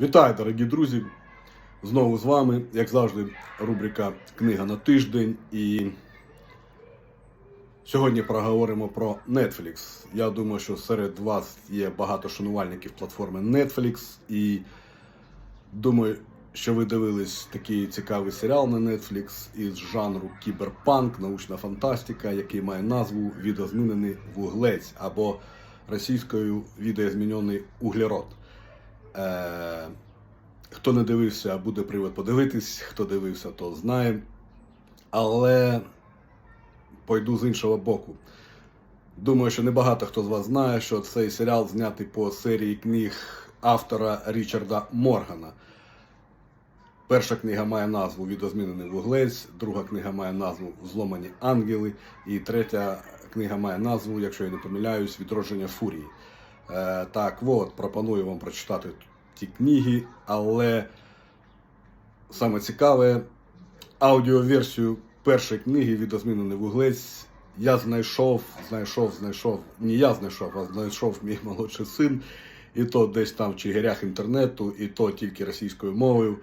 Вітаю, дорогі друзі! Знову з вами, як завжди, рубрика Книга на тиждень. І сьогодні проговоримо про Netflix. Я думаю, що серед вас є багато шанувальників платформи Netflix. І думаю, що ви дивились такий цікавий серіал на Netflix із жанру кіберпанк, научна фантастика, який має назву Відозмінений вуглець або російською відоозмінений углерод. Е, хто не дивився, буде привод подивитись. Хто дивився, то знає. Але пойду з іншого боку. Думаю, що небагато хто з вас знає, що цей серіал знятий по серії книг автора Річарда Моргана. Перша книга має назву Відозмінений вуглець, друга книга має назву Зломані ангели, і третя книга має назву, якщо я не помиляюсь, Відродження фурії. Е, так, от, пропоную вам прочитати ті книги, але саме цікаве, аудіоверсію першої книги Відозмінений вуглець я знайшов, знайшов, знайшов. Не я знайшов, а знайшов мій молодший син. І то десь там в чигирях інтернету, і то тільки російською мовою.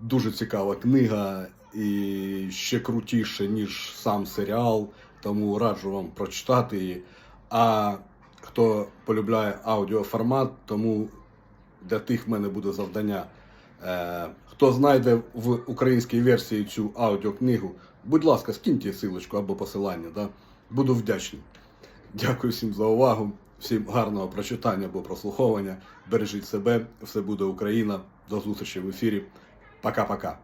Дуже цікава книга і ще крутіше, ніж сам серіал. Тому раджу вам прочитати її. А хто полюбляє аудіоформат, тому для тих в мене буде завдання. Е, хто знайде в українській версії цю аудіокнигу, будь ласка, скиньте силочку або посилання. Да? Буду вдячний. Дякую всім за увагу, всім гарного прочитання або прослуховування. Бережіть себе, все буде Україна. До зустрічі в ефірі. Пока-пока.